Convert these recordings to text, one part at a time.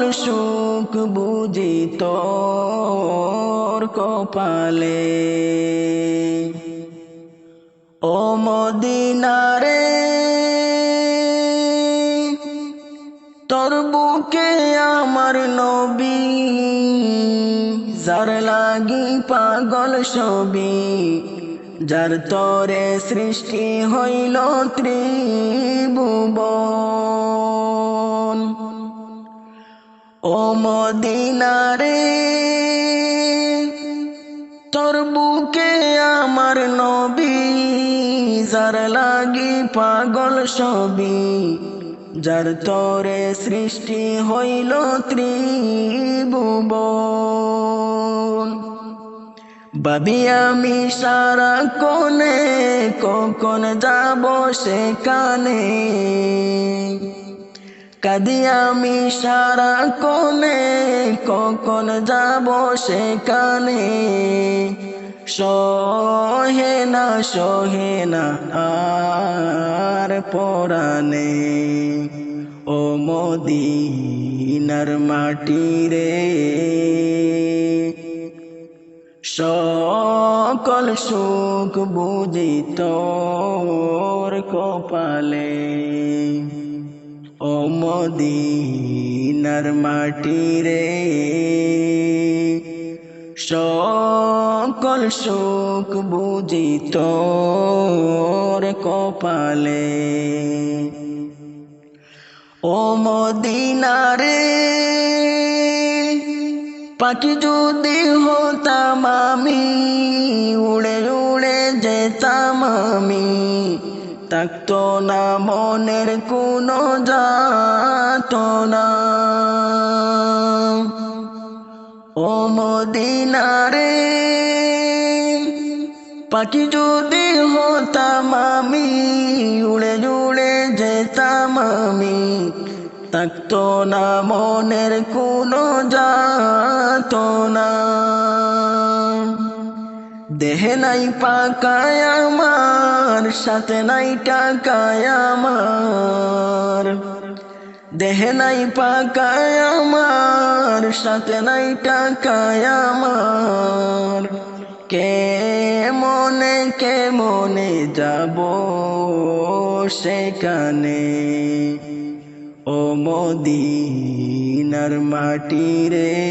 সকল সুখ বুঝি তোর কপালে। ও মদিনারে, তোর বুকে আমার নবী, যার লাগি পাগল ছবি, যার তরে সৃষ্টি হইল ত্রিভুবন। ও মদিনারে, তোর বুকে আমার নবী, যার লাগি পাগল ছবি, যার তরে সৃষ্টি হইল ত্রিভুবন। বাবি আমি সারা কোনে কখন যাব সেখানে? কাদি আমি সারা কোনে, কখন যাব সেখানে? সহে না সহে না, আর পরানে। ও মদিনার মাটি রে। সকল সুখ বুঝি কপালে। ও মদিনার মাটি রে। সকল সুখ বুঝি তোর কপালে। ও মদিনারে পাখি যদি হতাম আমি, উড়ে উড়ে যেতাম আমি। থাকতো না, মনের কোনো যাত না। ও মদিনারে পাখি যদি হতাম আমি, উড়ে উড়ে যেতাম আমি। থাকতো না, মনের কোনো যাত দেহে নাই পাকায় আমার, সাথে নাই টাকায় আমার। দেহে নাই পাকায় আমার, সাথে নাই টাকায় আমার। কে মনে কে মনে যাব সেখানে? ও মদিনার মাটি রে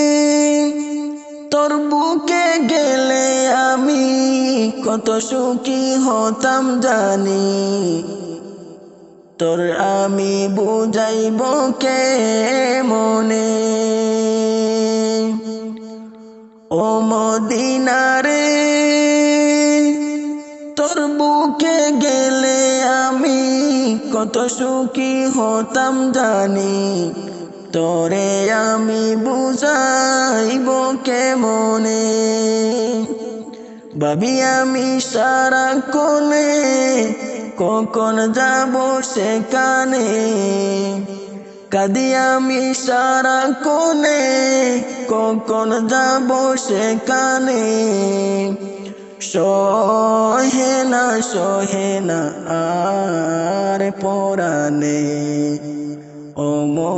তোর বুকে গেলে আমি কত সুখী হতাম জানি। তোর আমি বুঝাইব কে মনে। ও মদিনারে তোর বুকে গেলে আমি কত সুখী হতাম জানি। তোরে আমি বুঝাইব কে মনে ভাবি আমি সারা কোনে কখন যাব সেখানে? কাদি আমি সারা কোনে কখন যাব সেখানে? সহে না সহে না, আর পরানে